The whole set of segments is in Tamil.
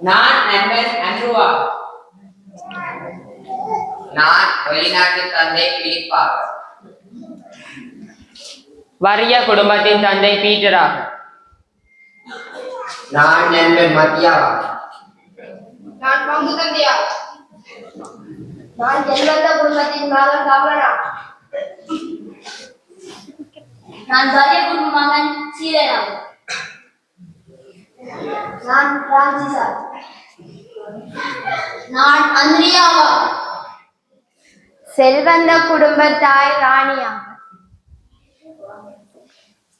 நான் நண்பன் அன்ருவா. நான் வெளிநாட்டு தந்தை பிலிப்பா வறிய குடும்பத்தின் தந்தை பீட்டராக. நான் நண்பன் மத்தியாவா. நான் பங்கு தந்தையா நான் ஜென்மந்த குடும்பத்தின் மகன் கவலனா நான் பரிய குடும்ப மகன் சீரனா நான் பிரான்சிசா நான் அந்திரியாவா? செல்வந்த குடும்பத்தாய் ராணியா.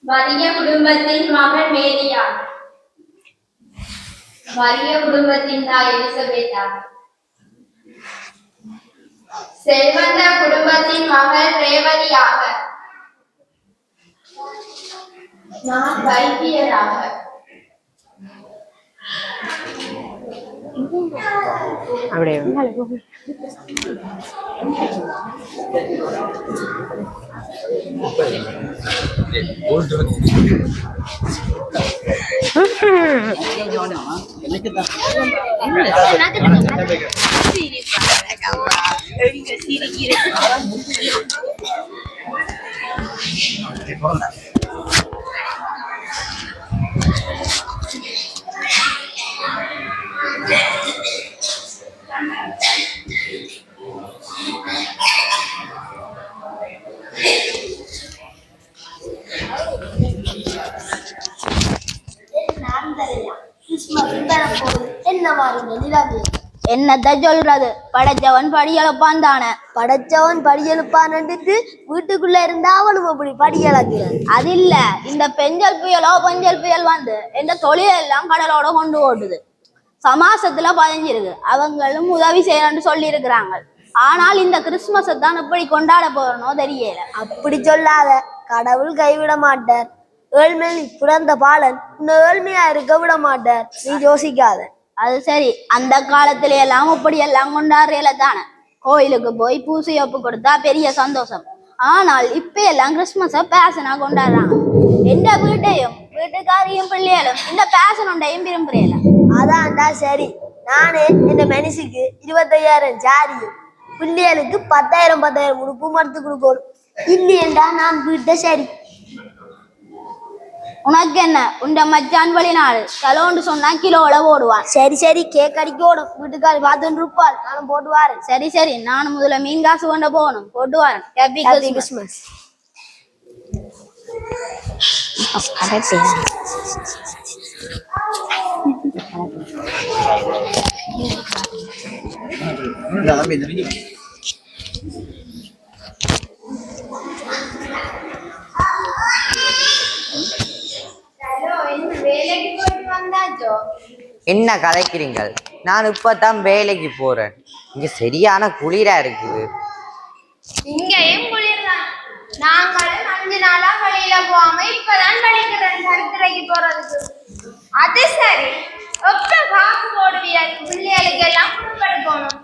வறிய குடும்பத்தின் மகன் மேரியா. வறிய குடும்பத்தின் தாய் எலிசபெத்தா. செல்வந்த குடும்பத்தின் மகள் ரேவதியாக. நான் வைத்தியராக Abre. Vale, என்னத்த சொல்றது? படைச்சவன் படியெழுப்பான் தானே. படைச்சவன் படியெழுப்பான்ட்டு வீட்டுக்குள்ள இருந்தா அவளும் அப்படி படியெழுக்கிறான் அது இல்ல. இந்த பெஞ்சல் புயலோ பெஞ்சல் புயல் வந்து இந்த தொழிலெல்லாம் கடலோட கொண்டு ஓடுது. சமாசத்துல பதிஞ்சிருக்கு. அவங்களும் உதவி செய்யணும்னு சொல்லி இருக்கிறாங்க ஆனால் இந்த கிறிஸ்துமஸை தான் எப்படி கொண்டாட போறனோ தெரியல. அப்படி சொல்லாத. கடவுள் கைவிட மாட்டார். ஏழ்மையில் பிறந்த பாலன் இன்னும் ஏழ்மையா இருக்க விட மாட்டார். நீ யோசிக்காத. அது சரி அந்த காலத்துல எல்லாம் இப்படி எல்லாம் கொண்டாடுறதுல தானே. கோயிலுக்கு போய் பூசை ஒப்பு கொடுத்தா பெரிய சந்தோஷம். ஆனால் இப்ப எல்லாம் கிறிஸ்துமஸ பேசனா கொண்டாடுறாங்க. எந்த வீட்டையும் வீட்டுக்காரையும் பிள்ளைகளும் இந்த பேஷன் ஒன்றையும் விரும்புறேல. அதான்டா சரி. நானே இந்த மனுஷுக்கு இருபத்தையாயிரம் ஜாரியும் பிள்ளைகளுக்கு பத்தாயிரம் பத்தாயிரம் உடுப்பு மறுத்து கொடுக்கணும். இல்லையண்டா நான் வீட்டை சரி உனக்கு என்ன உண்ட மச்சான் வெளிநாடு கிலோன்னு சொன்னா கிலோல போடுவான். சரி சரி கேக் அடிக்க ஓடும் வீட்டுக்காரி பார்த்துட்டு இருப்பாள் நானும் போட்டு வாரேன் சரி சரி. நானும் முதல்ல மீன் காசு கொண்டு போகணும். போட்டு வரேன் ஹாப்பி கிறிஸ்மஸ் கிறிஸ்மஸ் வேலைக்கு போயிட்டு வந்தாச்சோ என்ன கதைக்கிறீங்கள் நான் இப்பதான் வேலைக்கு போறேன். இங்க சரியான குளிரா இருக்குது. இங்கேயும் குளிர்தான். நாங்களும் அஞ்சு நாளா வெளியில போகாம இப்பதான் கழிக்கிறேன் கருத்துறைக்கு போறதுக்கு. அது சரி. எப்ப காசு போடுவியல் பிள்ளைகளுக்கு எல்லாம் கொடுக்கணும்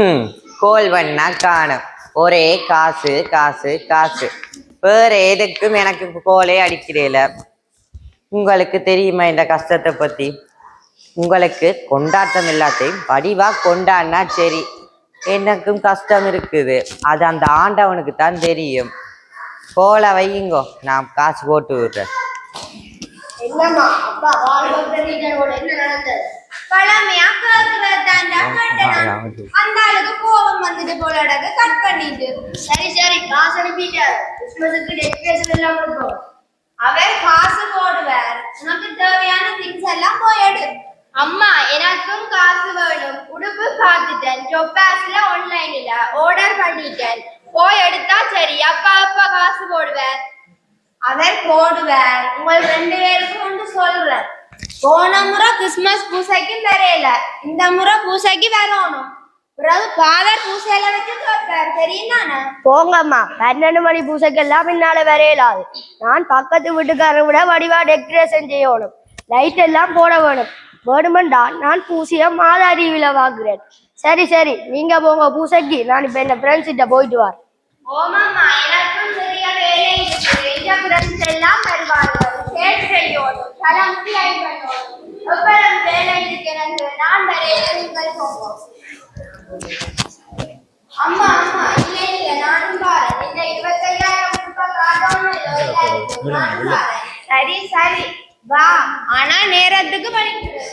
ம் கோல் பண்ணா காணும். ஒரே காசு காசு காசு. வேற எதுக்கும் எனக்கு கோலே அடிக்கிறேல. உங்களுக்கு தெரியுமா இந்த கஷ்டத்தை பத்தி? உங்களுக்கு கொண்டாட்டம் எல்லாத்தையும் வடிவா கொண்டாடினா சரி. எனக்கும் கஷ்டம் இருக்குது. அது அந்த ஆண்டவனுக்கு தான் தெரியும். கோலை வையுங்கோ நான் காசு போட்டு விடுறேன். போல சரி சரி காசு அனுப்பிட்டாரு. கிறிஸ்மஸுக்கு டெக்கரேஷன் எல்லாம் கொடுப்போம். அவர் காசு போடுவார். உனக்கு தேவையான திங்ஸ் எல்லாம் போய் எடு. அம்மா எனக்கும் காசு வேணும். உடுப்பு பார்த்துட்டேன் ஜொப்பாஸ்ல ஆன்லைன்ல ஆர்டர் பண்ணிட்டேன். போய் எடுத்தா சரி. அப்பா அப்பா காசு போடுவார். அவர் போடுவார். உங்கள் ரெண்டு பேருக்கும் ஒன்று சொல்றேன். போன முறை கிறிஸ்மஸ் பூசைக்கும் வரையில இந்த முறை பூசைக்கு வரணும். போங்கம்மா. பன்னெண்டு மணி பூசைக்கெல்லாம் பின்னால வரையலாது. நான் பக்கத்து வீட்டுக்காரரை விட வடிவா டெக்கரேஷன் செய்யணும். லைட் எல்லாம் போட வேணும். வேணுமெண்டா நான் பூசிய மாதாரிவில வாங்குறேன் சரி சரி. நீங்க போங்க பூசைக்கு. நான் இப்ப என் ஃப்ரெண்ட்ஸ் கிட்ட போயிட்டு வரேன். ஓமாம்மா எனக்கும் நிறைய வேலை இருக்கு எங்க ஃப்ரெண்ட்ஸ் எல்லாம் வருவார்கள். கேட்டு செய்யணும் வேலை நான் வரையில நீங்கள் போங்க அம்மா அம்மா இல்ல இல்ல நானும் பாரேன். இந்த இருபத்தையாயிரம் ரூபாய் காட்டாம நானும் பாரேன். சரி சரி. வா. ஆனா நேரத்துக்கு படிக்கிறது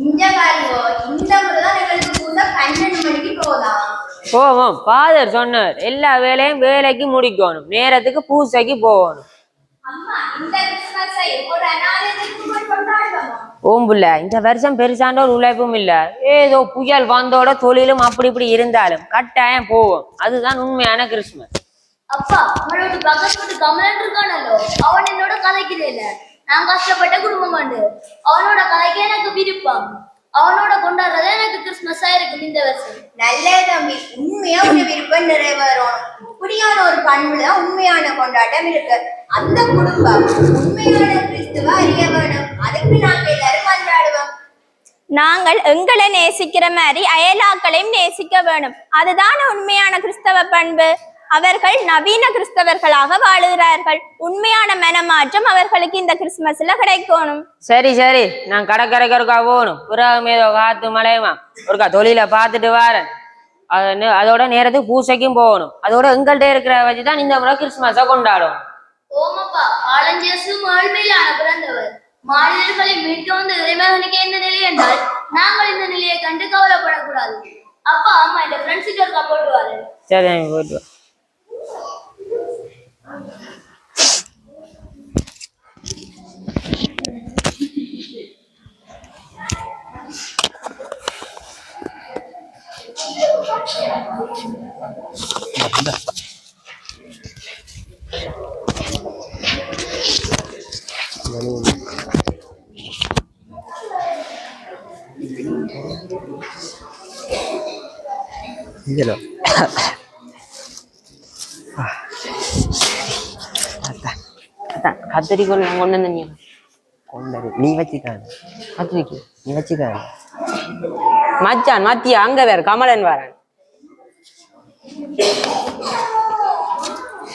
இந்த பாருங்க இந்த முறை தான் போவோம். ஃபாதர் சொன்னார் எல்லா வேலையும் வேலைக்கு முடிக்கணும். நேரத்துக்கு பூசைக்கு போகணும். ஓம்புல இந்த வருஷம் பெருசாண்ட ஒரு உழைப்பும் இல்ல. ஏதோ புயல் வந்தோட தொழிலும் அப்படி இப்படி இருந்தாலும் கட்டாயம் போவோம். அதுதான் உண்மையான கிறிஸ்மஸ் அப்பா உங்களோட பக்கத்து வீட்டு கமலன் இருக்கானല്ലോ அவன் என்னோட கதைக்கிறே இல்ல நான் கஷ்டப்பட்ட குடும்பம் உண்டு. அவனோட கதைக்கு எனக்கு விருப்பம். அவனோட கொண்டாடுறது எனக்கு கிறிஸ்மஸா இருக்கும் இந்த வருஷம் நல்ல தம்பி உண்மையா ஒரு விருப்பம் நிறைவேறும். இப்படியான ஒரு பண்புல உண்மையான கொண்டாட்டம் இருக்கு. அந்த குடும்பம் உண்மையான கிறிஸ்துவ அறிய வேணும். அதுக்கு நாங்க எல்லாரும் கொண்டாடுவோம் நாங்கள் எங்களை நேசிக்கிற மாதிரி அயலாக்களையும் நேசிக்க வேணும். அதுதான் உண்மையான கிறிஸ்தவ பண்பு. அவர்கள் நவீன கிறிஸ்தவர்களாக வாழுகிறார்கள். உண்மையான மனமாற்றம் அவர்களுக்கு இந்த கிறிஸ்துமஸ்ல கிடைக்கணும். சரி சரி. நான் கடற்கரைக்கு ஒருக்கா போகணும். புறாவும் ஏதோ காத்து மலையுமா ஒருக்கா தொழில பார்த்துட்டு வரேன். அதோட நேரத்துக்கு பூசைக்கும் போகணும். அதோட எங்கள்கிட்ட இருக்கிற வச்சு தான் இந்த முறை கிறிஸ்மஸை கொண்டாடுவோம். ஓமப்பா ஆலஞ்சேசு மாழ்மையிலான பிறந்தவர். மாநிலர்களை மீட்டு வந்து இறைமகனுக்கு என்ன நிலை என்றால் நாங்கள் இந்த நிலையை கண்டு கவலைப்படக்கூடாது. அப்பா அம்மா இந்த ஃப்ரெண்ட்ஸுக்கு இருக்கா போட்டு வாரு. சரி தம்பி, चलो கத்தரி கொண்டு நீ கொண்டது நீ வச்சுக்காது கத்திரிக்கு நீ வச்சுக்காது மச்சான் மத்தியா அங்க வேற கமலன் வரன்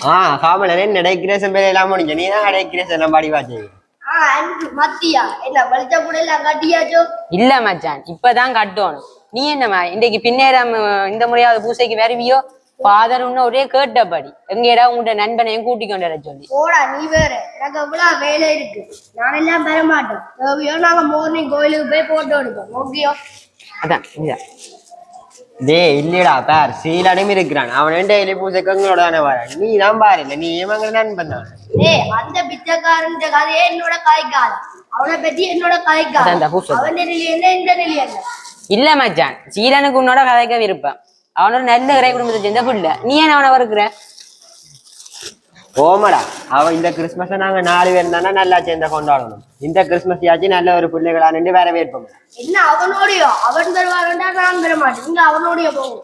ஆ காமலன் என்ன டெக்கரேஷன் பேர் எல்லாம் முடிஞ்ச? நீ தான் டெக்கரேஷன் எல்லாம் பாடி பாச்சு மத்தியா. என்ன வெளிச்சம் கூட எல்லாம் கட்டியாச்சோ? இல்ல மச்சான் இப்பதான் கட்டணும். நீ என்னம்மா இன்னைக்கு பின்னேரம் அஹ், இந்த முறையாவது பூசைக்கு வருவியோ? ஃபாதர் இன்னும் ஒரே கேட்டபடி. எங்கேடா உங்களோட நண்பனையும் கூட்டிக் கொண்டு வர சொல்லி. போடா நீ வேற. எனக்கு எவ்வளவு வேலை இருக்கு. நான் எல்லாம் பெற மாட்டேன் தேவையோ நாங்க மார்னிங் கோயிலுக்கு போய் போட்டோ எடுப்போம். ஓகேயோ? அதான் இதான் டேய் இல்லடா பார். சீலடையும் இருக்கிறான். அவன் டெய்லி பூஜைக்கு எங்களோட தானே வரான். நீ தான் பாரு இல்ல நீ எங்க நண்பன் தான்? ஏய் அந்த பிச்சைக்காரன் கதையே என்னோட கதைக்காது அவனை பத்தி என்னோட பூசை. அவன் நிலை என்ன இந்த நிலை என்ன இல்ல மச்சான் சீலனுக்கு உன்னோட கதைக்க விருப்பம் அவனோட நல்ல இறை குடும்பத்தை சேர்ந்த புள்ள நீ ஏன் அவனை வறுக்கிற ஓமடா அவன் இந்த கிறிஸ்மஸை நாங்க நாலு பேர் தானே நல்லா சேர்ந்த கொண்டாடணும் இந்த கிறிஸ்மஸ் ஆச்சு நல்ல ஒரு பிள்ளைகளா நின்று வரவேற்போம் என்ன அவனோடையோ அவன் தருவாருண்டா நான் தர மாட்டேன் இங்க அவனோடைய போகும்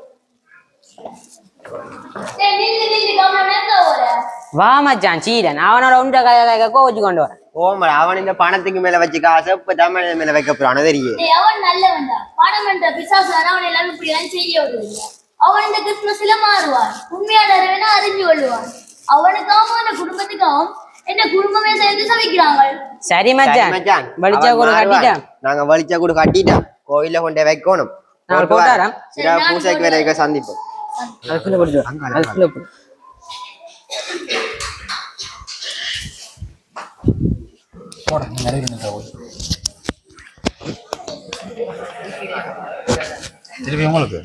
வா மச்சான் சீலன் அவனோட உண்ட கதை கதை கோச்சு கொண்டு வரேன் ஓமடா அவன் இந்த பணத்துக்கு மேல வச்சு காசை இப்ப தமிழ் மேல வைக்க போறானோ தெரியும் அவன் நல்லவன்டா. பணம் என்ற பிசாசு அவன் எல்லாரும் இப்படிதான் செய்ய விடுவீங்க அவன் இந்த கிறிஸ்துமஸ்ல மாறுவான். உண்மையான அறிவினா அறிஞ்சு கொள்ளுவான். அவனுக்காகவும் அந்த குடும்பத்துக்காகவும் என்ன குடும்பமே சேர்ந்து சமைக்கிறாங்க சரி மச்சான். மச்சான், வலிச்சா கூட. கட்டிட்டான். நாங்க வலிச்சா கூட கட்டிட்டோம். கோயில்ல கொண்டு வைக்கணும். நான் போட்டு போட்டாராம். பூசைக்கு வேற சந்திப்போம். அதுக்குள்ள போட்டு வா. அதுக்குள்ள போட நீ நடுவில் நின்ற போய் திருப்பி உங்களுக்கு?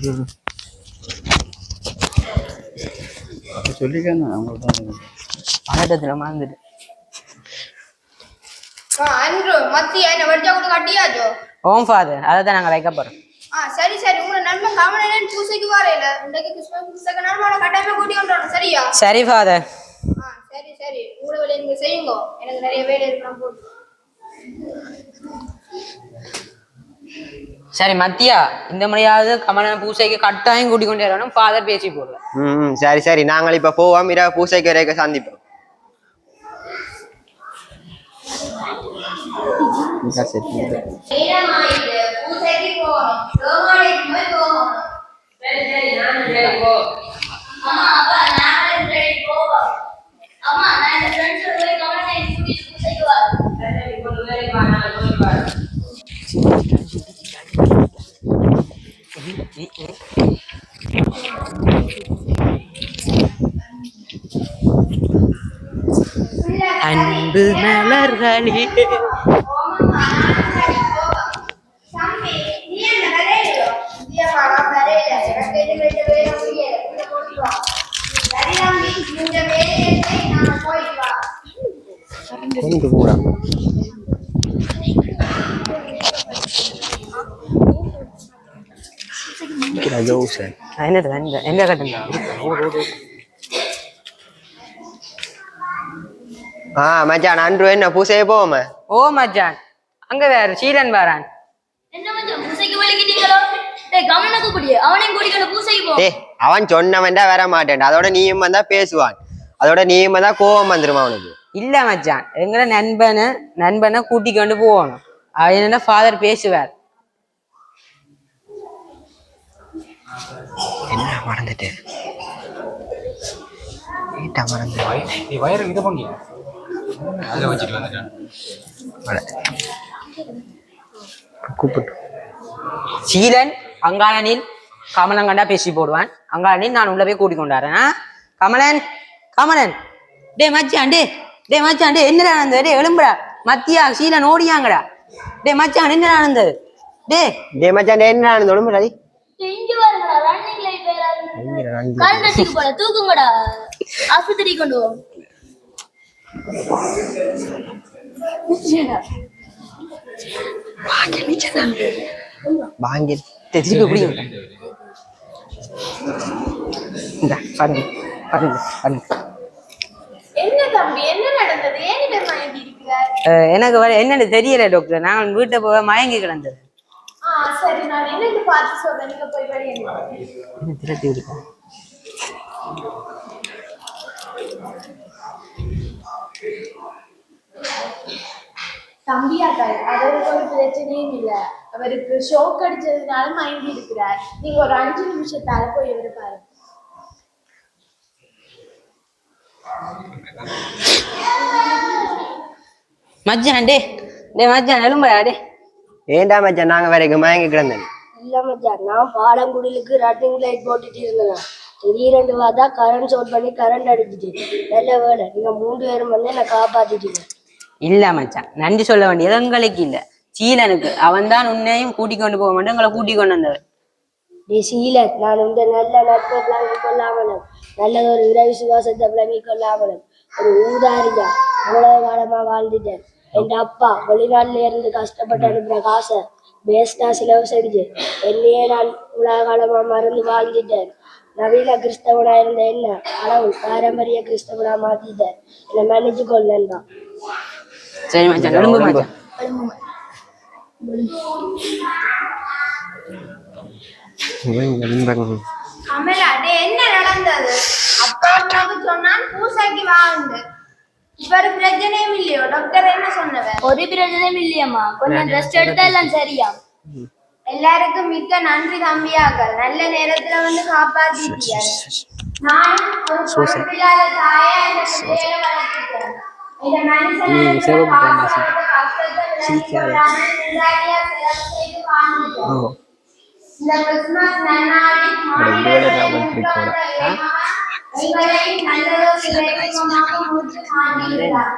ஓம் ஃபாதர் அதை தான் நாங்கள் வைக்க சரி சரி உங்களை நண்பன் கவனம் பூசைக்கு வரையில இன்றைக்கு கிறிஸ்மஸ் புஸ்தக நண்பனை கட்டாயமா கூட்டி வந்துடணும் சரியா? சரி ஃபாதர். சரி சரி. உங்களை வேலை செய்யுங்க. எனக்கு நிறைய வேலை இருக்கு சரி மத்தியா இந்த முறையாவது கமலன் பூசைக்கு கட்டாயம் கூட்டிக் கொண்டு வரணும். ஃபாதர் பேசி போடுவேன் ம் சரி சரி. நாங்கள் இப்ப போவோம். இரவு பூசைக்கு வரைக்க சந்திப்போம். அம்மா அப்பா நான் ரெண்டு போவோம். அம்மா நான் இந்த ஃப்ரெண்ட்ஸோட போய் கூட்டிட்டு பூசைக்கு வரேன் அன்பு மலர்களே. கொண்டு போறான் என்ன வரையலையோ இல்லையம்மா நான் வரையல எனக்கு இது ரெண்டு வேலை முடியல இதை போட்டு வா சரி தம்பி இந்த வேலையை நான் போயிட்டு வா கொண்டு போடா ஜோசன் என்னது எந்த எந்த கட்டுங்க ஆ மச்சான் அன்று என்ன பூசையே போவோமே? ஓ மச்சான். அங்க வேற சீலன் வரான். என்ன மச்சான் பூசைக்கு வலிக்கிட்டீங்களோ டேய் கவனக்கு கூடிய அவனையும் கூட்டிக்கொண்டு பூசைக்கு போ. ஏ அவன் சொன்னவன் தான் வர மாட்டேன் அதோட நீயும் வந்தா பேசுவான். அதோட நீயும் வந்தா கோவம் வந்துருமா அவனுக்கு இல்ல மச்சான். எங்களை நண்பனை நண்பனை கூட்டி கொண்டு போகணும். என்னன்னா ஃபாதர் பேசுவார். என்ன மறந்துட்டு. ஏட்டா மறந்து. நீ வயறு இது பண்ணி அதில் வச்சுட்டு வந்துட்டேன். கூப்பிட்டு. சீலன் அங்காளனில் கமலன் கண்டா பேசி போடுவான். அங்காளனில் நான் உள்ள போய் கூட்டி கொண்டாடுறேன்? கமலன் கமலன். டே மச்சான் டே டே மச்சான் டே என்னடா நடந்தது? டே எழும்புடா. மத்தியா சீலன் ஓடியாங்கடா. டே மச்சான் என்னடா நடந்தது? டே டே மச்சான் டேய், என்ன நடந்து உடம்பு டேய், இங்க பாருங்கடா ரன்னிங் லைட் போல தூக்குங்கடா. ஆஸ்பத்திரி கொண்டு போ. வாங்கி திருப்பி பிடிக்கும் இந்த பாருங்க பாருங்க பாருங்க. எனக்கு வர என்னன்னு தெரியல டாக்டர் நான் வீட்டை போக மயங்கி கிடந்தது. ஆ சரி நான் என்னன்னு பார்த்து சொல்றேன். நீங்க போய் வரையுங்க தம்பியாக்காய் அவருக்கு ஒரு பிரச்சனையும் இல்ல. அவருக்கு ஷோக் அடிச்சதுனால மயங்கி இருக்கிறார் நீங்க ஒரு அஞ்சு நிமிஷத்தால போய் இவரை பாருங்க. மச்சான் டே டே மச்சான் டே ஏன்டா மச்சான் நாங்க வரைக்கும் மயங்கி கிடந்தேன் இல்ல மச்சான் நான் பாலங்குடிலுக்கு ரன்னிங் லைட் போட்டுட்டு இருந்தேன். திடீரெண்டு பார்த்தா கரண்ட் ஷார்ட் பண்ணி கரண்ட் அடிச்சிட்டு நல்ல வேலை. நீங்க மூன்று பேரும் வந்து என்னை காப்பாத்திட்டீங்க. இல்ல மச்சான். நன்றி சொல்ல வேண்டியது எங்களுக்கு இல்ல. சீலனுக்கு. அவன் தான் உன்னையும் கூட்டி கொண்டு போக மாட்டேன் எங்களை கூட்டி கொண்டு வந்தவன் டே சீலன் நான் இந்த நல்ல நட்பை விளங்கிக் கொள்ளாமலும் நல்ல ஒரு இறை விசுவாசத்தை விளங்கிக் கொள்ளாமலும் ஒரு ஊதாரியா இவ்வளவு காலமா வாழ்ந்துட்டேன். என் அப்பா வெளிநாட்டுல இருந்து கஷ்டப்பட்டு அனுப்பின காசை வேஸ்டா செலவு செஞ்சு என்னையே நான் இவ்வளவு காலமா மறந்து வாழ்ந்துட்டேன். நவீன கிறிஸ்தவனா இருந்த என்ன? கடவுள் பாரம்பரிய கிறிஸ்தவனா மாத்திட்டேன் என்னை மன்னிச்சு கொள்ளேன்டா சரி மச்சான் எலும்பு மச்சான். அமலா டே என்ன நடந்தது? அப்பா அம்மாவுக்கு சொன்னான் பூசைக்கு வாங்க ஒரு பிரச்சனையும் இல்லையோ? டாக்டர் என்ன சொன்னவர்? ஒரு பிரச்சனையும் இல்லையம்மா. கொஞ்சம் ரெஸ்ட் எடுத்தா எல்லாம் சரியா? எல்லாருக்கும் மிக்க நன்றி தம்பியாக்கள் நல்ல நேரத்துல வந்து காப்பாத்திட்டீங்க. நானும் ஒரு பொறுப்பில்லாத தாயா இந்த வளர்த்துட்டேன் மனுஷன் கிறிஸ்துமஸ் நன்னாளில் எங்களையும் நல்லதொரு இறைவனமாக முற்று காண்கிறார்.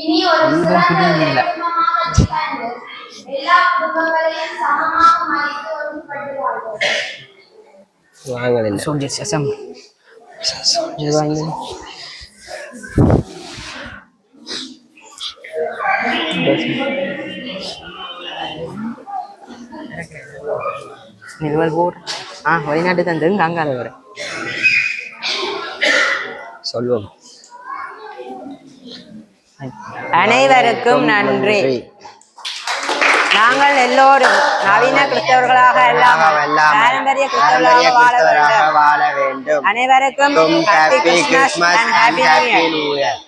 இனி ஒரு சிறந்த திகழ்ந்து எல்லா குடும்பங்களையும் சமமாக மதித்து ஒன்றுபட்டு வாங்கல சசம் போர் ஆ வெளிநாட்டு தந்து அங்கால சொல்வோம் அனைவருக்கும் நன்றி. நாங்கள் எல்லோரும் நவீன கிறிஸ்தவர்களாக இல்லாமல் பாரம்பரிய கிறிஸ்தவர்களாக வாழ வேண்டும். அனைவருக்கும் happy Christmas and happy New Year